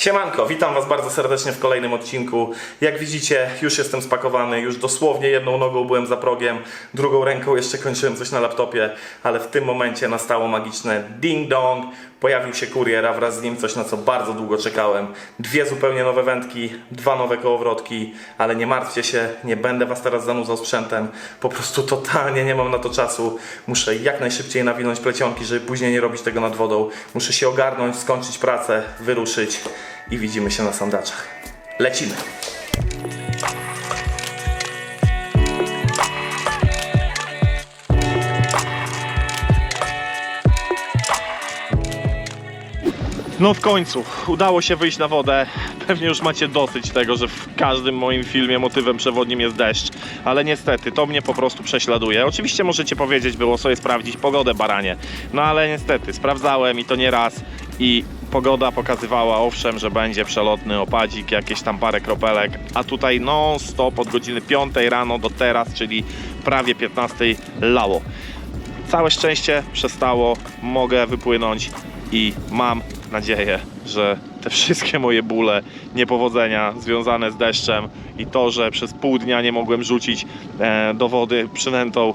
Siemanko, witam Was bardzo serdecznie w kolejnym odcinku. Jak widzicie, już jestem spakowany, już dosłownie jedną nogą byłem za progiem, drugą ręką jeszcze kończyłem coś na laptopie, ale w tym momencie nastało magiczne ding dong. Pojawił się kurier, a wraz z nim coś, na co bardzo długo czekałem. Dwie zupełnie nowe wędki, dwa nowe kołowrotki, ale nie martwcie się, nie będę Was teraz zanudzał sprzętem. Po prostu totalnie nie mam na to czasu. Muszę jak najszybciej nawinąć plecionki, żeby później nie robić tego nad wodą. Muszę się ogarnąć, skończyć pracę, wyruszyć i widzimy się na sandaczach. Lecimy! No w końcu, udało się wyjść na wodę. Pewnie już macie dosyć tego, że w każdym moim filmie motywem przewodnim jest deszcz, ale niestety to mnie po prostu prześladuje. Oczywiście możecie powiedzieć, było sobie sprawdzić pogodę baranie, no ale niestety sprawdzałem i to nie raz i pogoda pokazywała owszem, że będzie przelotny opadzik, jakieś tam parę kropelek, a tutaj non stop od godziny 5 rano do teraz, czyli prawie 15 lało. Całe szczęście przestało, mogę wypłynąć i mam nadzieję, że te wszystkie moje bóle, niepowodzenia związane z deszczem i to, że przez pół dnia nie mogłem rzucić e, do wody przynętą,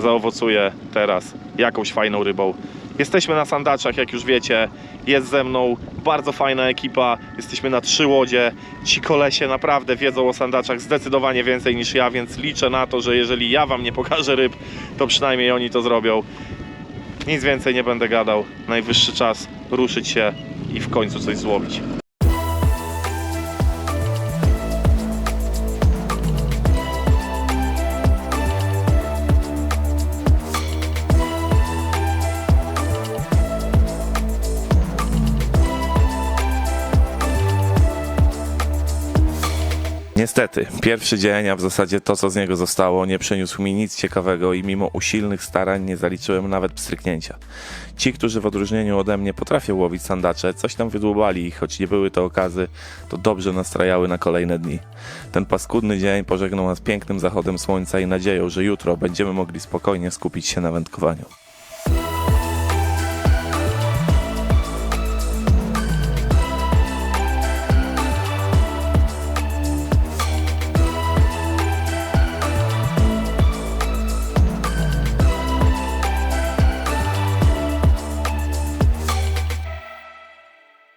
zaowocuje teraz jakąś fajną rybą. Jesteśmy na sandaczach, jak już wiecie. Jest ze mną bardzo fajna ekipa. Jesteśmy na trzy łodzie. Ci kolesie naprawdę wiedzą o sandaczach zdecydowanie więcej niż ja, więc liczę na to, że jeżeli ja wam nie pokażę ryb, to przynajmniej oni to zrobią. Nic więcej nie będę gadał. Najwyższy czas ruszyć się i w końcu coś złowić. Niestety, pierwszy dzień, a w zasadzie to, co z niego zostało, nie przyniósł mi nic ciekawego i mimo usilnych starań nie zaliczyłem nawet pstryknięcia. Ci, którzy w odróżnieniu ode mnie potrafią łowić sandacze, coś tam wydłubali i choć nie były to okazy, to dobrze nastrajały na kolejne dni. Ten paskudny dzień pożegnał nas pięknym zachodem słońca i nadzieją, że jutro będziemy mogli spokojnie skupić się na wędkowaniu.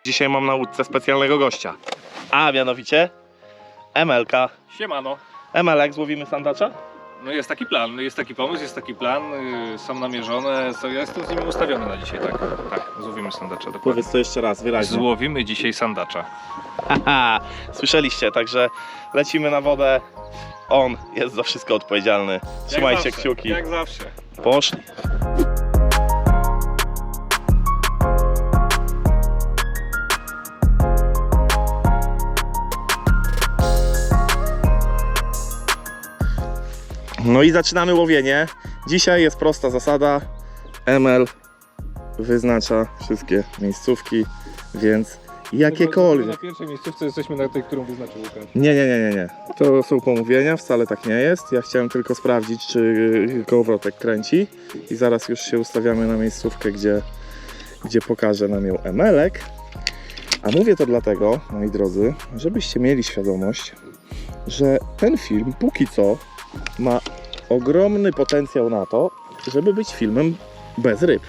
Dzisiaj mam na łódce specjalnego gościa, a mianowicie MLK. Siemano. MLek, złowimy sandacza? No jest taki plan, jest taki pomysł, jest taki plan, yy, są namierzone, co ja jestem z nimi ustawiony na dzisiaj, tak. Tak, złowimy sandacza dokładnie. Powiedz to jeszcze raz, wyraźnie. Złowimy dzisiaj sandacza. Haha, słyszeliście, także lecimy na wodę. On jest za wszystko odpowiedzialny. Trzymajcie zawsze, kciuki. Jak zawsze. Poszli. No i zaczynamy łowienie. Dzisiaj jest prosta zasada. ML wyznacza wszystkie miejscówki, więc jakiekolwiek. Na pierwszej miejscówce jesteśmy na tej, którą wyznaczył Łukasz. Nie, nie, nie, nie, nie. To są pomówienia, wcale tak nie jest. Ja chciałem tylko sprawdzić, czy kołowrotek kręci i zaraz już się ustawiamy na miejscówkę, gdzie, gdzie pokaże nam ją Emelek. A mówię to dlatego, moi drodzy, żebyście mieli świadomość, że ten film póki co ma ogromny potencjał na to, żeby być filmem bez ryb.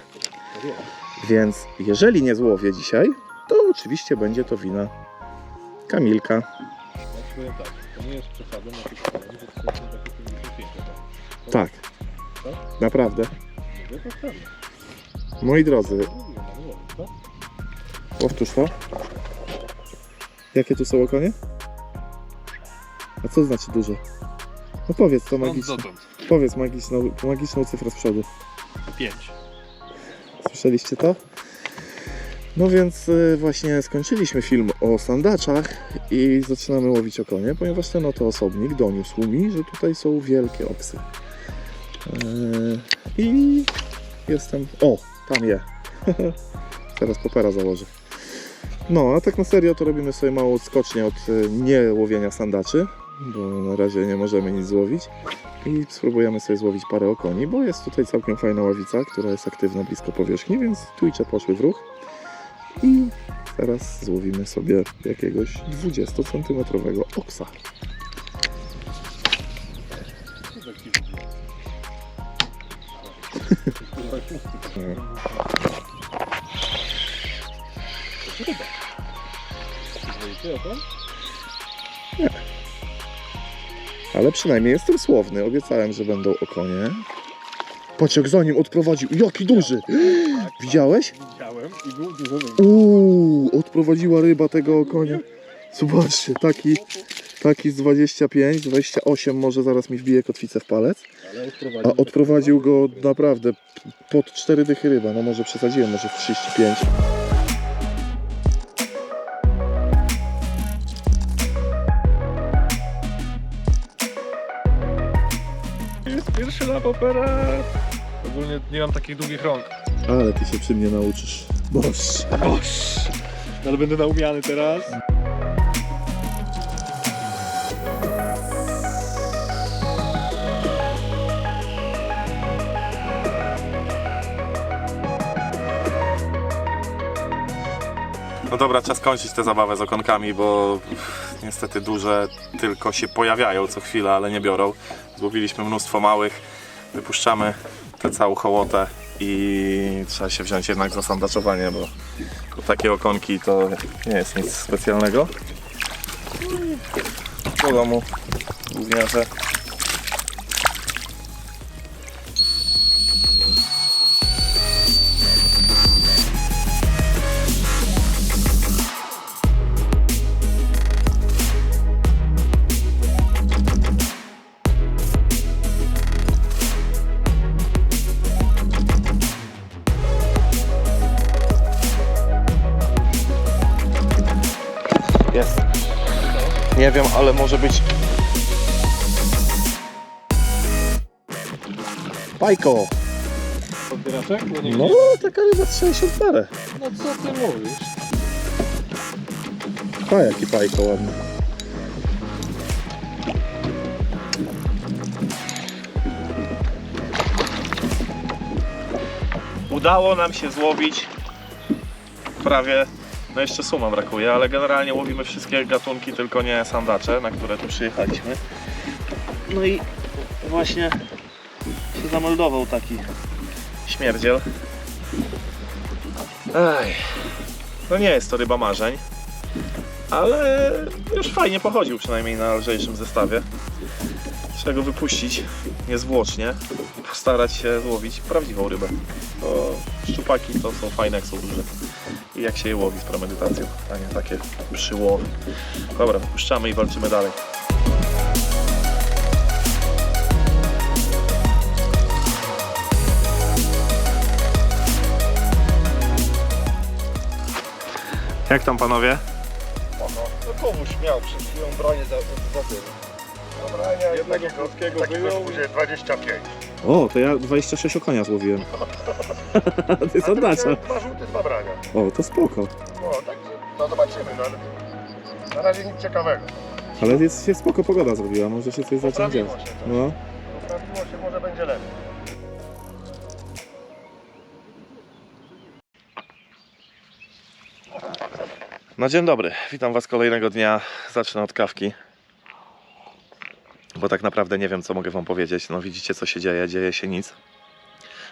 Więc jeżeli nie złowię dzisiaj, to oczywiście będzie to wina Kamilka. Tak, to nie jest przesadą na tych stronach, że to są takie 55? Naprawdę. Moi drodzy, powtórz to. Jakie tu są okonie? A co znaczy duże? No powiedz to Stąd magiczne. dotąd. Powiedz magiczną, magiczną cyfrę z przodu. 5. Słyszeliście to? No więc y, właśnie skończyliśmy film o sandaczach i zaczynamy łowić okonie, ponieważ ten oto osobnik doniósł mi, że tutaj są wielkie oksy. Yy, I jestem... O, tam je. Teraz popera założę. No, a tak na serio to robimy sobie małą odskocznię od y, nie łowienia sandaczy, bo na razie nie możemy nic złowić. I spróbujemy sobie złowić parę okoni, bo jest tutaj całkiem fajna ławica, która jest aktywna blisko powierzchni, więc twitche poszły w ruch. I teraz złowimy sobie jakiegoś 20 centymetrowego oksa. Ale przynajmniej jestem słowny. Obiecałem, że będą okonie. Patrz jak za nim odprowadził. Jaki duży! Widziałeś? Widziałem i był dużo Uuu, odprowadziła ryba tego okonia. Zobaczcie, taki, taki z 25, 28 może zaraz mi wbije kotwicę w palec. ale A odprowadził go naprawdę pod 4 dychy ryba. No może przesadziłem, może w 35. popera. Ogólnie nie mam takich długich rąk. Ale ty się przy mnie nauczysz. Boż. Boż. Ale będę naumiany teraz. No dobra, czas kończyć tę zabawę z okonkami, bo niestety duże tylko się pojawiają co chwilę, ale nie biorą. Złowiliśmy mnóstwo małych, wypuszczamy tę całą hołotę i trzeba się wziąć jednak za sandaczowanie, bo takie okonki to nie jest nic specjalnego. Do domu. Jest. Podbieraczek? Bo nie No, taka ryba z 60 parę. no co ty mówisz? A jaki pajko ładny. Udało nam się złowić prawie, no jeszcze suma brakuje, ale generalnie łowimy wszystkie gatunki, tylko nie sandacze, na które tu przyjechaliśmy. No i właśnie zameldował taki śmierdziel. Ej, no nie jest to ryba marzeń, ale już fajnie pochodził przynajmniej na lżejszym zestawie. Trzeba go wypuścić niezwłocznie i postarać się złowić prawdziwą rybę. Bo szczupaki to są fajne, jak są duże. I jak się je łowi z premedytacją, a nie takie przyłowy. Dobra, puszczamy i walczymy dalej. Jak tam panowie? No komuś miał przed chwilą bronię za, za tym. Dobra, ja jednego krótkiego wyjął. Później 25. O, to ja 26 okonia złowiłem. Ty sandacza. Dwa żółte, dwa brania. O, to spoko. No, tak, no zobaczymy, no ale na razie nic ciekawego. Ale jest się spoko pogoda zrobiła, może się coś zacząć dziać. Poprawiło się to. No. Poprawiło się, może będzie lepiej. No dzień dobry, witam Was kolejnego dnia. Zacznę od kawki. Bo tak naprawdę nie wiem, co mogę Wam powiedzieć. No widzicie, co się dzieje. Dzieje się nic.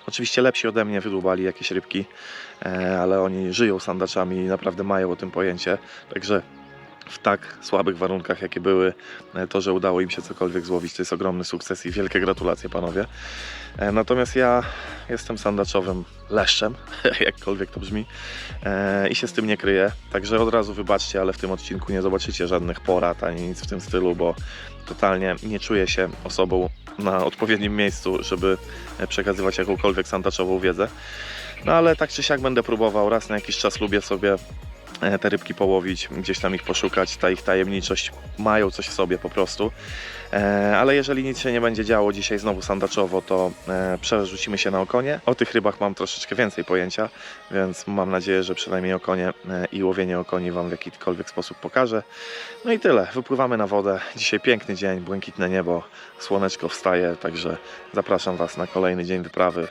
Oczywiście lepsi ode mnie wydłubali jakieś rybki, e, ale oni żyją sandaczami i naprawdę mają o tym pojęcie. Także w tak słabych warunkach, jakie były, e, to, że udało im się cokolwiek złowić, to jest ogromny sukces i wielkie gratulacje, panowie. E, Natomiast ja jestem sandaczowym leszczem, jakkolwiek to brzmi, e, i się z tym nie kryję. Także od razu wybaczcie, ale w tym odcinku nie zobaczycie żadnych porad ani nic w tym stylu, bo totalnie nie czuję się osobą na odpowiednim miejscu, żeby przekazywać jakąkolwiek sandaczową wiedzę. No ale tak czy siak będę próbował. Raz na jakiś czas lubię sobie te rybki połowić, gdzieś tam ich poszukać. Ta ich tajemniczość mają coś w sobie po prostu. E, Ale jeżeli nic się nie będzie działo dzisiaj znowu sandaczowo, to e, przerzucimy się na okonie. O tych rybach mam troszeczkę więcej pojęcia, więc mam nadzieję, że przynajmniej okonie e, i łowienie okoni Wam w jakikolwiek sposób pokażę. No i tyle, wypływamy na wodę. Dzisiaj piękny dzień, błękitne niebo, słoneczko wstaje, także zapraszam Was na kolejny dzień wyprawy.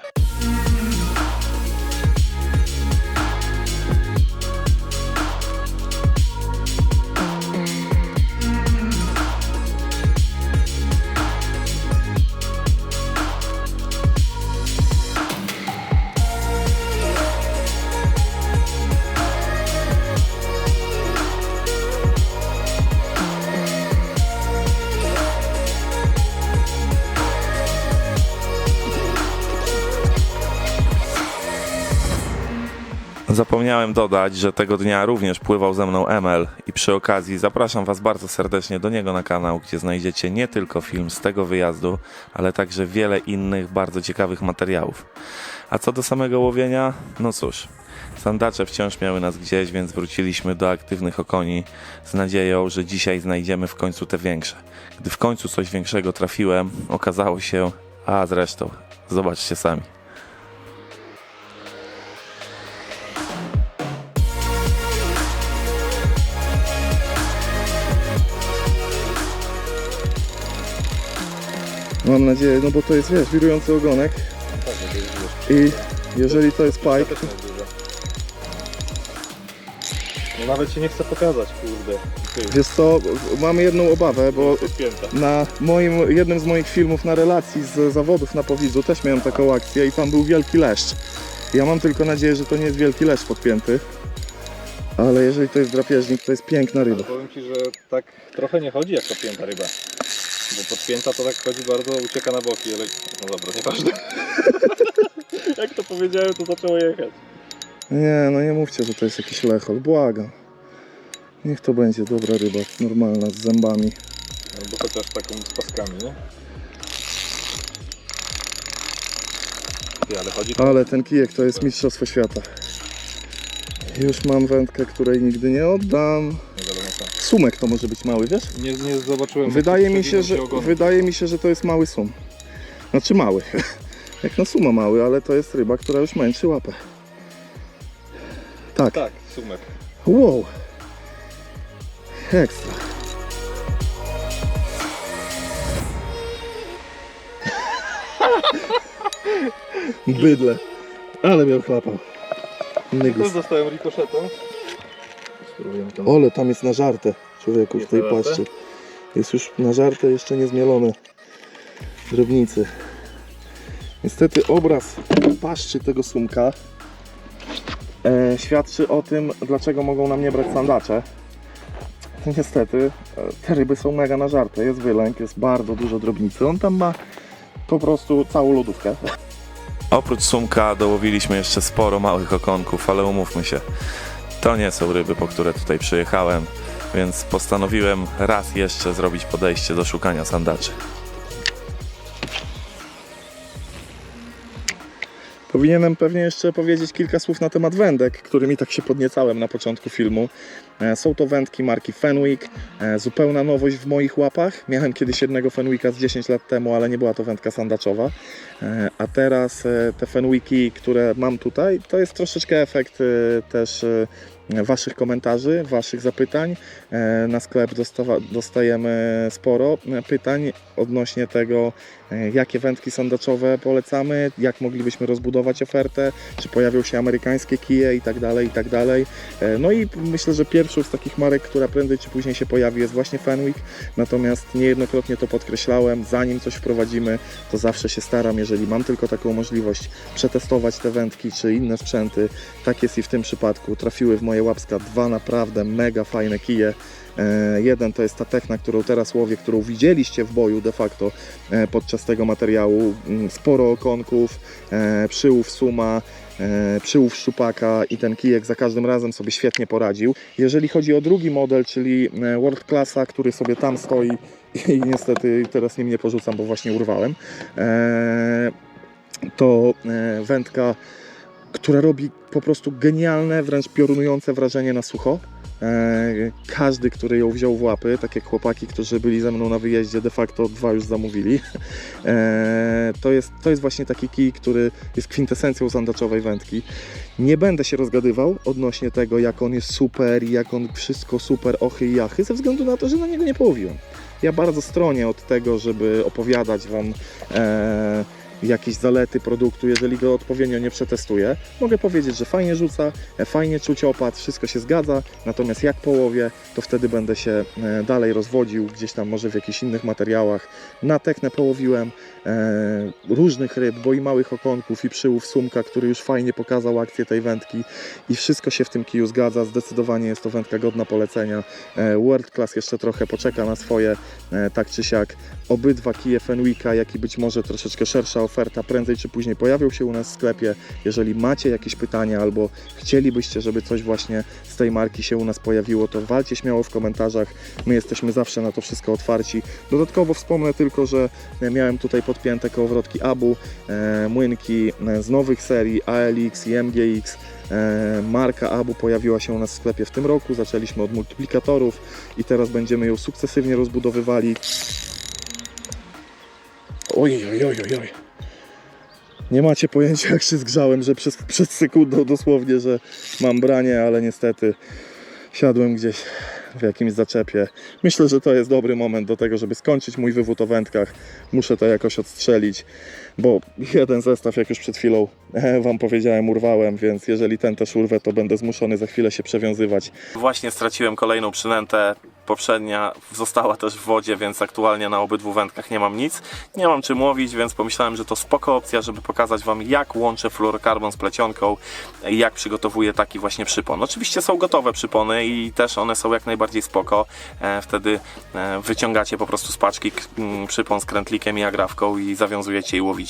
Zapomniałem dodać, że tego dnia również pływał ze mną ML i przy okazji zapraszam Was bardzo serdecznie do niego na kanał, gdzie znajdziecie nie tylko film z tego wyjazdu, ale także wiele innych bardzo ciekawych materiałów. A co do samego łowienia, no cóż, sandacze wciąż miały nas gdzieś, więc wróciliśmy do aktywnych okoni z nadzieją, że dzisiaj znajdziemy w końcu te większe. Gdy w końcu coś większego trafiłem, okazało się, a zresztą, zobaczcie sami. Mam nadzieję, no bo to jest, wiesz, wirujący ogonek. I jeżeli to jest pike, No nawet się nie chce pokazać, kurde. wiesz co, mamy jedną obawę, bo na moim, jednym z moich filmów na relacji z zawodów na Powidzu też miałem taką akcję i tam był wielki leszcz. Ja mam tylko nadzieję, że to nie jest wielki leszcz podpięty. Ale jeżeli to jest drapieżnik, to jest piękna ryba. Powiem Ci, że tak trochę nie chodzi jak podpięta ryba. Bo podpięta to tak chodzi bardzo, ucieka na boki, ale no dobra, nieważne. jak to powiedziałem, to zaczęło jechać. Nie, no nie mówcie, że to jest jakiś lechol, błagam. Niech to będzie dobra ryba, normalna, z zębami. Albo chociaż taką z paskami, nie? Ty, ale chodzi Ale ten kijek to jest mistrzostwo świata. Już mam wędkę, której nigdy nie oddam. Sumek to może być mały, wiesz? Nie, nie zobaczyłem. Wydaje mi, się, że, wydaje mi się, że to jest mały sum. Znaczy mały. Jak na suma mały, ale to jest ryba, która już męczy łapę. Tak. Tak, sumek. Wow. Ekstra. Bydle. Ale miał chlapał. Nygus. Też dostałem rikoszetą. Tam. Ole, tam jest nażarte, człowieku, w Jest tej nażarte? paszczy. Jest już nażarte, jeszcze nie zmielone. Drobnicy. Niestety obraz paszczy tego sumka e, świadczy o tym, dlaczego mogą nam nie brać sandacze. Niestety, e, te ryby są mega nażarte. Jest wylęk, jest bardzo dużo drobnicy. On tam ma po prostu całą lodówkę. Oprócz sumka dołowiliśmy jeszcze sporo małych okonków, ale umówmy się, to nie są ryby, po które tutaj przyjechałem, więc postanowiłem raz jeszcze zrobić podejście do szukania sandaczy. Powinienem pewnie jeszcze powiedzieć kilka słów na temat wędek, którymi tak się podniecałem na początku filmu. E, Są to wędki marki Fenwick, e, zupełna nowość w moich łapach. Miałem kiedyś jednego Fenwicka z 10 lat temu, ale nie była to wędka sandaczowa. E, A teraz te Fenwicki, które mam tutaj, to jest troszeczkę efekt też Waszych komentarzy, Waszych zapytań. E, Na sklep dostajemy sporo e, pytań odnośnie tego, jakie wędki sandaczowe polecamy, jak moglibyśmy rozbudować ofertę, czy pojawią się amerykańskie kije i tak dalej, i tak dalej. E, No i myślę, że pierwszą z takich marek, która prędzej czy później się pojawi jest właśnie Fenwick, natomiast niejednokrotnie to podkreślałem, zanim coś wprowadzimy, to zawsze się staram, jeżeli mam tylko taką możliwość, przetestować te wędki czy inne sprzęty. Tak jest i w tym przypadku. Trafiły w moje łapska dwa naprawdę mega fajne kije. E, jeden to jest ta techna, którą teraz łowię, którą widzieliście w boju de facto e, podczas tego materiału. Mm, Sporo okonków, e, przyłów suma, przyłów szczupaka i ten kijek za każdym razem sobie świetnie poradził. Jeżeli chodzi o drugi model, czyli World Classa, który sobie tam stoi i niestety teraz nim nie porzucam, bo właśnie urwałem, to wędka, która robi po prostu genialne, wręcz piorunujące wrażenie na sucho. E, Każdy, który ją wziął w łapy, tak jak chłopaki, którzy byli ze mną na wyjeździe, de facto dwa już zamówili. E, To jest, to jest właśnie taki kij, który jest kwintesencją sandaczowej wędki. Nie będę się rozgadywał odnośnie tego, jak on jest super i jak on wszystko super, ochy i jachy, ze względu na to, że na niego nie połowiłem. Ja bardzo stronię od tego, żeby opowiadać Wam e, jakieś zalety produktu, jeżeli go odpowiednio nie przetestuję. Mogę powiedzieć, że fajnie rzuca, e, fajnie czuć opad, wszystko się zgadza, natomiast jak połowię, to wtedy będę się e, dalej rozwodził, gdzieś tam może w jakichś innych materiałach. Na teknę połowiłem, różnych ryb, bo i małych okonków, i przyłów sumka, który już fajnie pokazał akcję tej wędki i wszystko się w tym kiju zgadza. Zdecydowanie jest to wędka godna polecenia. E, World Class jeszcze trochę poczeka na swoje, e, tak czy siak. Obydwa kije Fenwicka, jak i być może troszeczkę szersza oferta prędzej czy później pojawią się u nas w sklepie. Jeżeli macie jakieś pytania albo chcielibyście, żeby coś właśnie z tej marki się u nas pojawiło, to walcie śmiało w komentarzach. My jesteśmy zawsze na to wszystko otwarci. Dodatkowo wspomnę tylko, że e, miałem tutaj podpięte kołowrotki Abu, e, młynki e, z nowych serii ALX i MGX. E, Marka Abu pojawiła się u nas w sklepie w tym roku. Zaczęliśmy od multiplikatorów i teraz będziemy ją sukcesywnie rozbudowywali. Oj, oj, oj, oj. Nie macie pojęcia, jak się zgrzałem, że przez, przed sekundą dosłownie, że mam branie, ale niestety siadłem gdzieś w jakimś zaczepie. Myślę, że to jest dobry moment do tego, żeby skończyć mój wywód o wędkach. Muszę to jakoś odstrzelić, bo jeden zestaw, jak już przed chwilą Wam powiedziałem, urwałem, więc jeżeli ten też urwę, to będę zmuszony za chwilę się przewiązywać. Właśnie straciłem kolejną przynętę. Poprzednia została też w wodzie, więc aktualnie na obydwu wędkach nie mam nic. Nie mam czym łowić, więc pomyślałem, że to spoko opcja, żeby pokazać Wam jak łączę fluorokarbon z plecionką jak przygotowuję taki właśnie przypon. Oczywiście są gotowe przypony i też one są jak najbardziej spoko. E, Wtedy e, wyciągacie po prostu z paczki przypon z krętlikiem i agrafką i zawiązujecie i łowicie.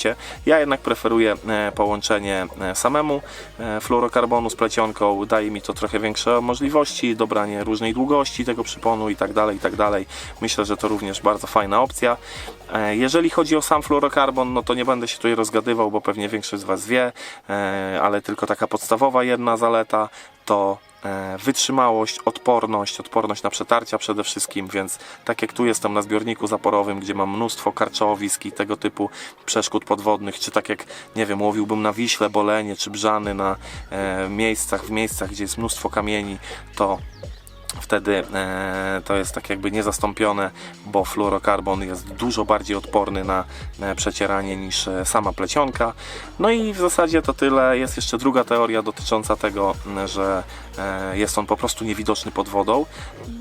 Ja jednak preferuję e, połączenie e, samemu e, fluorokarbonu z plecionką. Daje mi to trochę większe możliwości, dobranie różnej długości tego przyponu i tak dalej, i tak dalej. Myślę, że to również bardzo fajna opcja. Jeżeli chodzi o sam fluorokarbon, no to nie będę się tutaj rozgadywał, bo pewnie większość z Was wie, ale tylko taka podstawowa jedna zaleta to wytrzymałość, odporność, odporność na przetarcia przede wszystkim, więc tak jak tu jestem na zbiorniku zaporowym, gdzie mam mnóstwo karczowisk i tego typu przeszkód podwodnych, czy tak jak, nie wiem, łowiłbym na Wiśle, Bolenie, czy Brzany na e, miejscach, w miejscach, gdzie jest mnóstwo kamieni, to wtedy e, to jest tak jakby niezastąpione, bo fluorokarbon jest dużo bardziej odporny na e, przecieranie niż e, sama plecionka. No i w zasadzie to tyle. Jest jeszcze druga teoria dotycząca tego, że e, jest on po prostu niewidoczny pod wodą.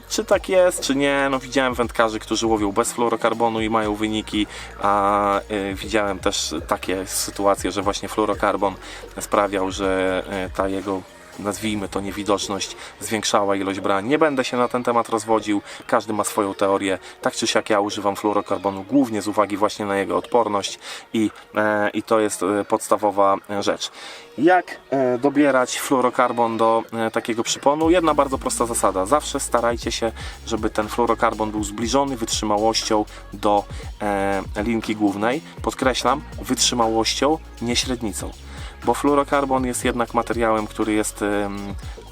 Czy tak jest, czy nie? No widziałem wędkarzy, którzy łowią bez fluorokarbonu i mają wyniki, a e, widziałem też takie sytuacje, że właśnie fluorokarbon sprawiał, że e, ta jego nazwijmy to niewidoczność, zwiększała ilość brań. Nie będę się na ten temat rozwodził, każdy ma swoją teorię. Tak czy siak ja używam fluorokarbonu głównie z uwagi właśnie na jego odporność i, e, i to jest e, podstawowa e, rzecz. Jak e, dobierać fluorokarbon do e, takiego przyponu? Jedna bardzo prosta zasada. Zawsze starajcie się, żeby ten fluorokarbon był zbliżony wytrzymałością do e, linki głównej. Podkreślam, wytrzymałością, nie średnicą bo fluorokarbon jest jednak materiałem, który jest,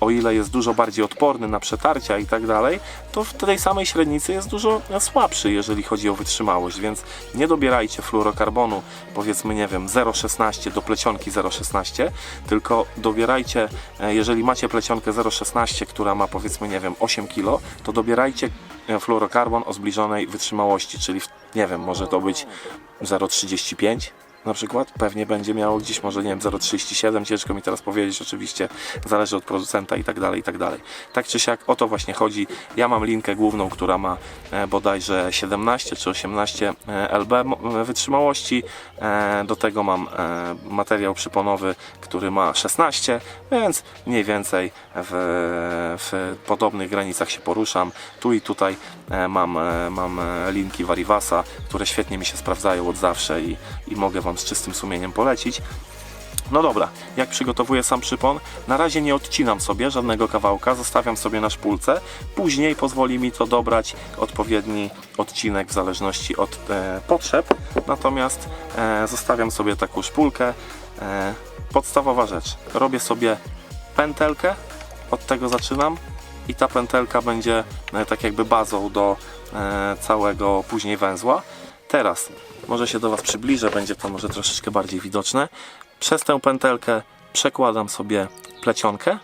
o ile jest dużo bardziej odporny na przetarcia i tak dalej, to w tej samej średnicy jest dużo słabszy, jeżeli chodzi o wytrzymałość, więc nie dobierajcie fluorokarbonu, powiedzmy, nie wiem, 0,16 do plecionki 0,16, tylko dobierajcie, e, jeżeli macie plecionkę 0,16, która ma powiedzmy, nie wiem, 8 kg, to dobierajcie e, fluorokarbon o zbliżonej wytrzymałości, czyli, nie wiem, może to być 0,35 na przykład, pewnie będzie miało gdzieś może, nie wiem, 0,37, ciężko mi teraz powiedzieć, oczywiście zależy od producenta i tak dalej, i tak dalej. Tak czy siak, o to właśnie chodzi. Ja mam linkę główną, która ma e, bodajże 17 czy 18 e, lb m- wytrzymałości, e, do tego mam e, materiał przyponowy, który ma 16, więc mniej więcej w, w podobnych granicach się poruszam. Tu i tutaj e, mam, e, mam e, linki Varivasa, które świetnie mi się sprawdzają od zawsze i, i mogę Wam z czystym sumieniem polecić. No dobra, jak przygotowuję sam przypon? Na razie nie odcinam sobie żadnego kawałka, zostawiam sobie na szpulce. Później pozwoli mi to dobrać odpowiedni odcinek w zależności od e, potrzeb. Natomiast e, zostawiam sobie taką szpulkę. E, podstawowa rzecz. Robię sobie pętelkę, od tego zaczynam i ta pętelka będzie e, tak jakby bazą do e, całego później węzła. Teraz może się do Was przybliżę, będzie to może troszeczkę bardziej widoczne. Przez tę pętelkę przekładam sobie plecionkę,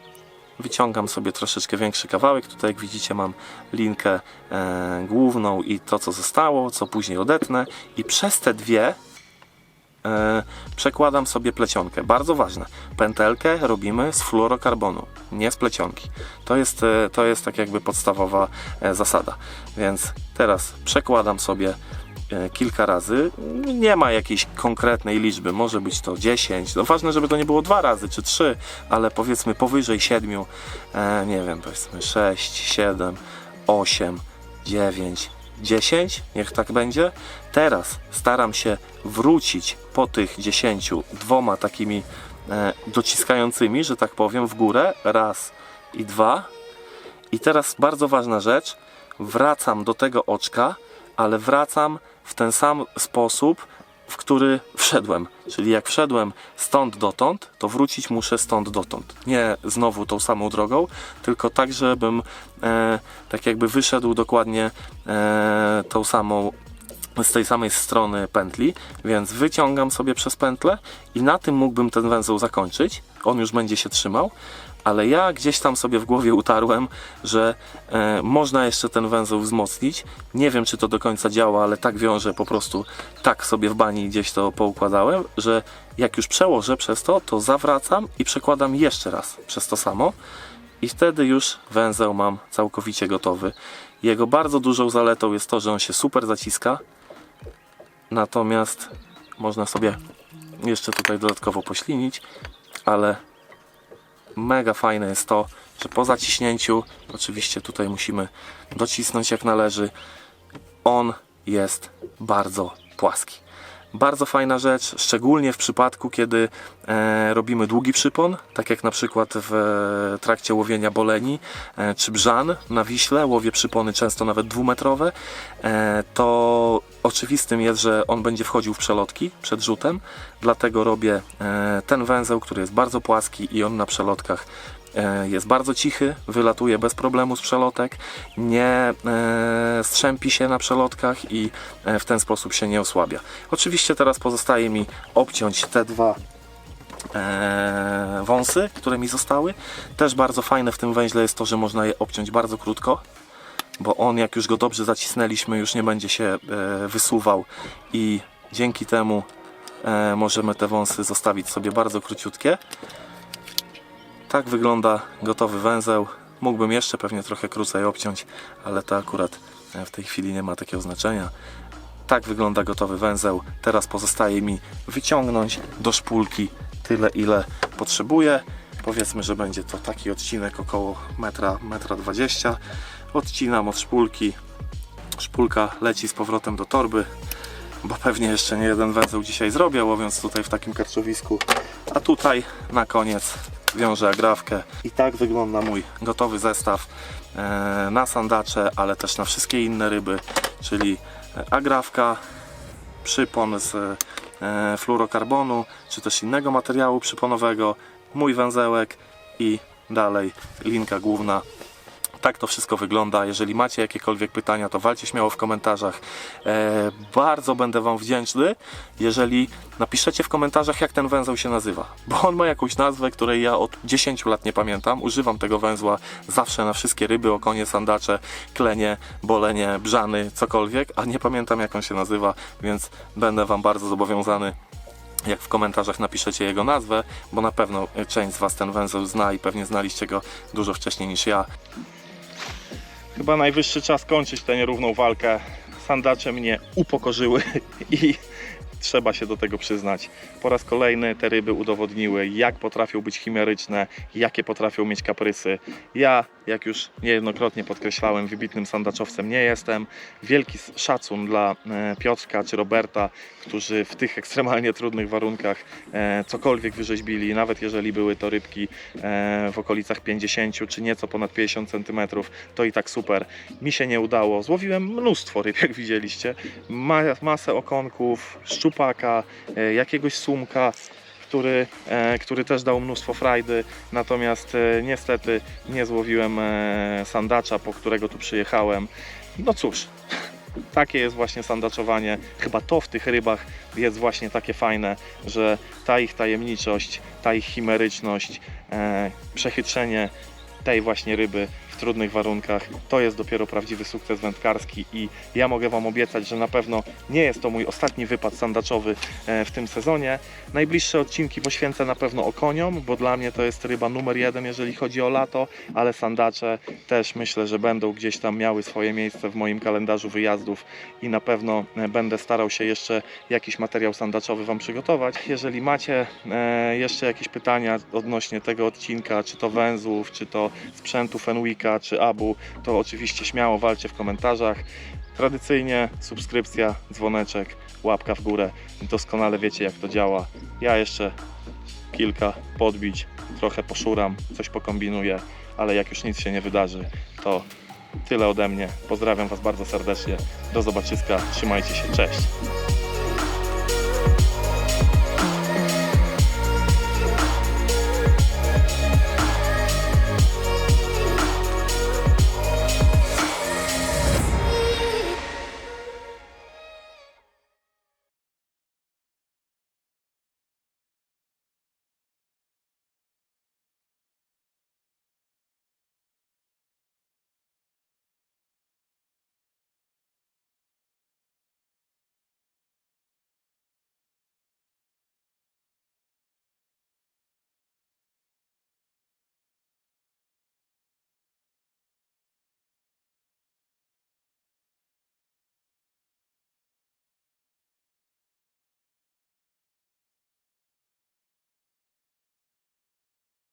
wyciągam sobie troszeczkę większy kawałek. Tutaj jak widzicie mam linkę e, główną i to co zostało, co później odetnę i przez te dwie e, przekładam sobie plecionkę. Bardzo ważne. Pętelkę robimy z fluorokarbonu, nie z plecionki. To jest, e, to jest tak jakby podstawowa e, zasada. Więc teraz przekładam sobie kilka razy. Nie ma jakiejś konkretnej liczby, może być to 10. No ważne, żeby to nie było dwa razy czy trzy, ale powiedzmy powyżej 7, e, nie wiem, powiedzmy 6, 7, 8, 9, 10, niech tak będzie. Teraz staram się wrócić po tych 10 dwoma takimi e, dociskającymi, że tak powiem, w górę. Raz i dwa. I teraz bardzo ważna rzecz. Wracam do tego oczka, ale wracam w ten sam sposób, w który wszedłem. Czyli jak wszedłem stąd dotąd, to wrócić muszę stąd dotąd. Nie znowu tą samą drogą, tylko tak, żebym e, tak jakby wyszedł dokładnie e, tą samą z tej samej strony pętli, więc wyciągam sobie przez pętlę i na tym mógłbym ten węzeł zakończyć. On już będzie się trzymał, ale ja gdzieś tam sobie w głowie utarłem, że e, można jeszcze ten węzeł wzmocnić. Nie wiem, czy to do końca działa, ale tak wiążę po prostu, tak sobie w bani gdzieś to poukładałem, że jak już przełożę przez to, to zawracam i przekładam jeszcze raz przez to samo i wtedy już węzeł mam całkowicie gotowy. Jego bardzo dużą zaletą jest to, że on się super zaciska, natomiast można sobie jeszcze tutaj dodatkowo poślinić, ale mega fajne jest to, że po zaciśnięciu, oczywiście tutaj musimy docisnąć jak należy, on jest bardzo płaski. Bardzo fajna rzecz, szczególnie w przypadku, kiedy e, robimy długi przypon, tak jak na przykład w e, trakcie łowienia boleni e, czy brzan na Wiśle, łowię przypony często nawet dwumetrowe, to oczywistym jest, że on będzie wchodził w przelotki przed rzutem, dlatego robię ten węzeł, który jest bardzo płaski i on na przelotkach jest bardzo cichy, wylatuje bez problemu z przelotek, nie e, strzępi się na przelotkach i e, w ten sposób się nie osłabia. Oczywiście teraz pozostaje mi obciąć te dwa e, wąsy, które mi zostały. Też bardzo fajne w tym węźle jest to, że można je obciąć bardzo krótko, bo on jak już go dobrze zacisnęliśmy, już nie będzie się e, wysuwał i dzięki temu e, możemy te wąsy zostawić sobie bardzo króciutkie. Tak wygląda gotowy węzeł. Mógłbym jeszcze pewnie trochę krócej obciąć, ale to akurat e, w tej chwili nie ma takiego znaczenia. Tak wygląda gotowy węzeł. Teraz pozostaje mi wyciągnąć do szpulki tyle, ile potrzebuję. Powiedzmy, że będzie to taki odcinek około metra, metra 20. Odcinam od szpulki. Szpulka leci z powrotem do torby, bo pewnie jeszcze nie jeden węzeł dzisiaj zrobię, łowiąc tutaj w takim karczowisku. A tutaj na koniec wiążę agrawkę. I tak wygląda mój gotowy zestaw e, na sandacze, ale też na wszystkie inne ryby, czyli e, agrawka, przypon z e, fluorokarbonu, czy też innego materiału przyponowego, mój węzełek i dalej linka główna. Tak to wszystko wygląda. Jeżeli macie jakiekolwiek pytania, to walcie śmiało w komentarzach. E, bardzo będę Wam wdzięczny, jeżeli napiszecie w komentarzach, jak ten węzeł się nazywa. Bo on ma jakąś nazwę, której ja od 10 lat nie pamiętam. Używam tego węzła zawsze na wszystkie ryby, okonie, sandacze, klenie, bolenie, brzany, cokolwiek, a nie pamiętam, jak on się nazywa, więc będę Wam bardzo zobowiązany jak w komentarzach napiszecie jego nazwę, bo na pewno część z Was ten węzeł zna i pewnie znaliście go dużo wcześniej niż ja. Chyba najwyższy czas kończyć tę nierówną walkę. Sandacze mnie upokorzyły i trzeba się do tego przyznać. Po raz kolejny te ryby udowodniły, jak potrafią być chimeryczne, jakie potrafią mieć kaprysy. Ja, jak już niejednokrotnie podkreślałem, wybitnym sandaczowcem nie jestem. Wielki szacun dla e, Piotrka czy Roberta, którzy w tych ekstremalnie trudnych warunkach e, cokolwiek wyrzeźbili, nawet jeżeli były to rybki e, w okolicach 50 czy nieco ponad 50 cm, to i tak super. Mi się nie udało. Złowiłem mnóstwo ryb, jak widzieliście. Ma, masę okonków, szczupaka, e, jakiegoś sumka, który, e, który też dał mnóstwo frajdy. Natomiast e, niestety nie złowiłem sandacza, po którego tu przyjechałem. No cóż, takie jest właśnie sandaczowanie. Chyba to w tych rybach jest właśnie takie fajne, że ta ich tajemniczość, ta ich chimeryczność, e, przechytrzenie tej właśnie ryby w trudnych warunkach. To jest dopiero prawdziwy sukces wędkarski i ja mogę Wam obiecać, że na pewno nie jest to mój ostatni wypad sandaczowy e, w tym sezonie. Najbliższe odcinki poświęcę na pewno okoniom, bo dla mnie to jest ryba numer jeden, jeżeli chodzi o lato, ale sandacze też myślę, że będą gdzieś tam miały swoje miejsce w moim kalendarzu wyjazdów i na pewno e, będę starał się jeszcze jakiś materiał sandaczowy Wam przygotować. Jeżeli macie e, jeszcze jakieś pytania odnośnie tego odcinka, czy to węzłów, czy to sprzętu Fenwicka, czy Abu, to oczywiście śmiało walcie w komentarzach. Tradycyjnie subskrypcja, dzwoneczek, łapka w górę. Doskonale wiecie jak to działa. Ja jeszcze kilka podbić, trochę poszuram, coś pokombinuję, ale jak już nic się nie wydarzy, to tyle ode mnie. Pozdrawiam Was bardzo serdecznie. Do zobaczyska. Trzymajcie się. Cześć.